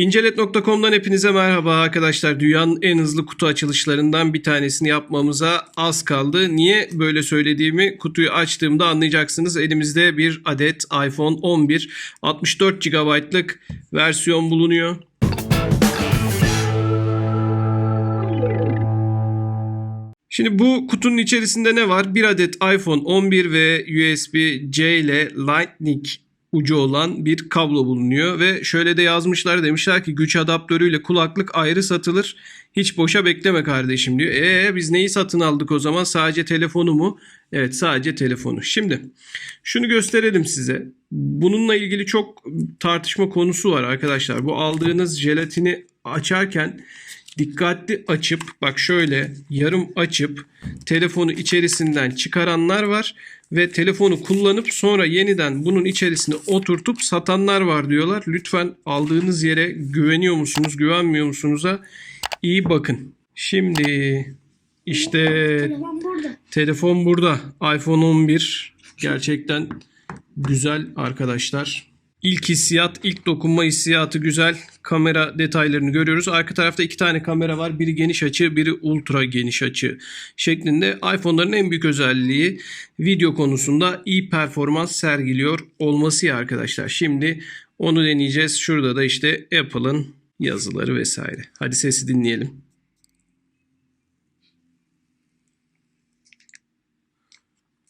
İncelet.com'dan hepinize merhaba arkadaşlar. Dünyanın en hızlı kutu açılışlarından bir tanesini yapmamıza az kaldı. Niye böyle söylediğimi kutuyu açtığımda anlayacaksınız. Elimizde bir adet iPhone 11 64 GB'lık versiyon bulunuyor. Şimdi bu kutunun içerisinde ne var? Bir adet iPhone 11 ve USB-C ile Lightning ucu olan bir kablo bulunuyor ve şöyle de yazmışlar demişler ki güç adaptörüyle kulaklık ayrı satılır. Hiç boşa bekleme kardeşim diyor. E biz neyi satın aldık o zaman? Sadece telefonu mu? Evet sadece telefonu. Şimdi şunu gösterelim size. Bununla ilgili çok tartışma konusu var arkadaşlar. Bu aldığınız jelatini açarken dikkatli açıp bak şöyle yarım açıp telefonu içerisinden çıkaranlar var ve telefonu kullanıp sonra yeniden bunun içerisine oturtup satanlar var diyorlar. Lütfen aldığınız yere güveniyor musunuz, güvenmiyor musunuz'a iyi bakın. Şimdi işte Telefon burada. telefon burada. iPhone 11 gerçekten güzel arkadaşlar. İlk hissiyat, ilk dokunma hissiyatı güzel. Kamera detaylarını görüyoruz. Arka tarafta iki tane kamera var. Biri geniş açı, biri ultra geniş açı şeklinde. iPhone'ların en büyük özelliği video konusunda iyi performans sergiliyor olması ya arkadaşlar. Şimdi onu deneyeceğiz. Şurada da işte Apple'ın yazıları vesaire. Hadi sesi dinleyelim.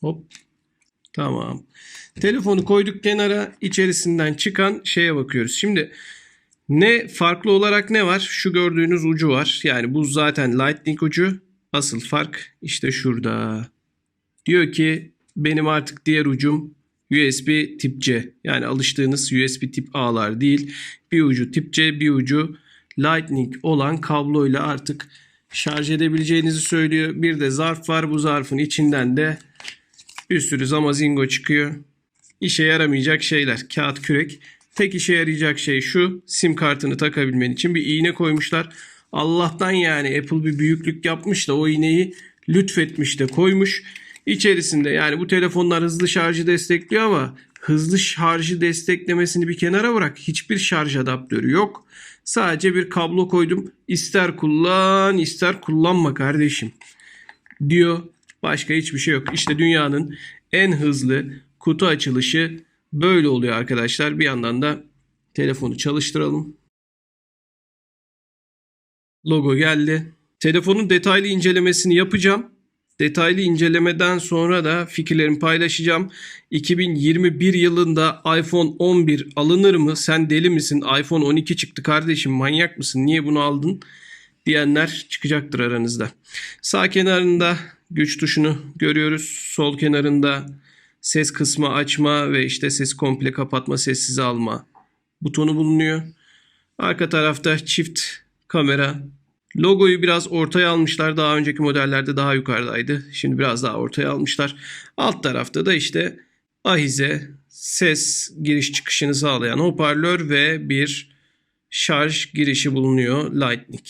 Hop. Tamam. Telefonu koyduk kenara içerisinden çıkan şeye bakıyoruz. Şimdi ne farklı olarak ne var? Şu gördüğünüz ucu var. Yani bu zaten Lightning ucu. Asıl fark işte şurada. Diyor ki benim artık diğer ucum USB tip C. Yani alıştığınız USB tip A'lar değil. Bir ucu tip C, bir ucu Lightning olan kabloyla artık şarj edebileceğinizi söylüyor. Bir de zarf var. Bu zarfın içinden de bir sürü zamazingo çıkıyor. İşe yaramayacak şeyler. Kağıt kürek. Tek işe yarayacak şey şu. Sim kartını takabilmen için bir iğne koymuşlar. Allah'tan yani Apple bir büyüklük yapmış da o iğneyi lütfetmiş de koymuş. İçerisinde yani bu telefonlar hızlı şarjı destekliyor ama hızlı şarjı desteklemesini bir kenara bırak. Hiçbir şarj adaptörü yok. Sadece bir kablo koydum. İster kullan ister kullanma kardeşim diyor. Başka hiçbir şey yok. İşte dünyanın en hızlı kutu açılışı böyle oluyor arkadaşlar. Bir yandan da telefonu çalıştıralım. Logo geldi. Telefonun detaylı incelemesini yapacağım. Detaylı incelemeden sonra da fikirlerimi paylaşacağım. 2021 yılında iPhone 11 alınır mı? Sen deli misin? iPhone 12 çıktı kardeşim manyak mısın? Niye bunu aldın? diyenler çıkacaktır aranızda. Sağ kenarında güç tuşunu görüyoruz. Sol kenarında ses kısmı açma ve işte ses komple kapatma, sessiz alma butonu bulunuyor. Arka tarafta çift kamera. Logoyu biraz ortaya almışlar. Daha önceki modellerde daha yukarıdaydı. Şimdi biraz daha ortaya almışlar. Alt tarafta da işte ahize, ses giriş çıkışını sağlayan hoparlör ve bir şarj girişi bulunuyor Lightning.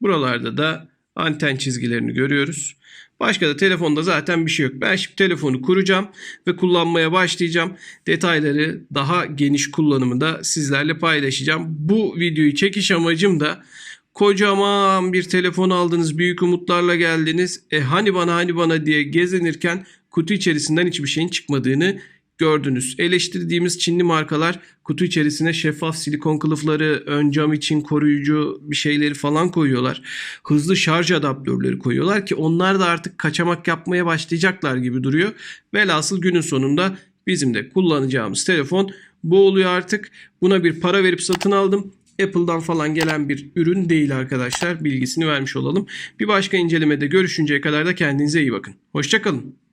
Buralarda da anten çizgilerini görüyoruz. Başka da telefonda zaten bir şey yok. Ben şimdi telefonu kuracağım ve kullanmaya başlayacağım. Detayları daha geniş kullanımı da sizlerle paylaşacağım. Bu videoyu çekiş amacım da kocaman bir telefon aldınız, büyük umutlarla geldiniz. E hani bana hani bana diye gezinirken kutu içerisinden hiçbir şeyin çıkmadığını gördünüz. Eleştirdiğimiz Çinli markalar kutu içerisine şeffaf silikon kılıfları, ön cam için koruyucu bir şeyleri falan koyuyorlar. Hızlı şarj adaptörleri koyuyorlar ki onlar da artık kaçamak yapmaya başlayacaklar gibi duruyor. Velhasıl günün sonunda bizim de kullanacağımız telefon bu oluyor artık. Buna bir para verip satın aldım. Apple'dan falan gelen bir ürün değil arkadaşlar. Bilgisini vermiş olalım. Bir başka incelemede görüşünceye kadar da kendinize iyi bakın. Hoşçakalın.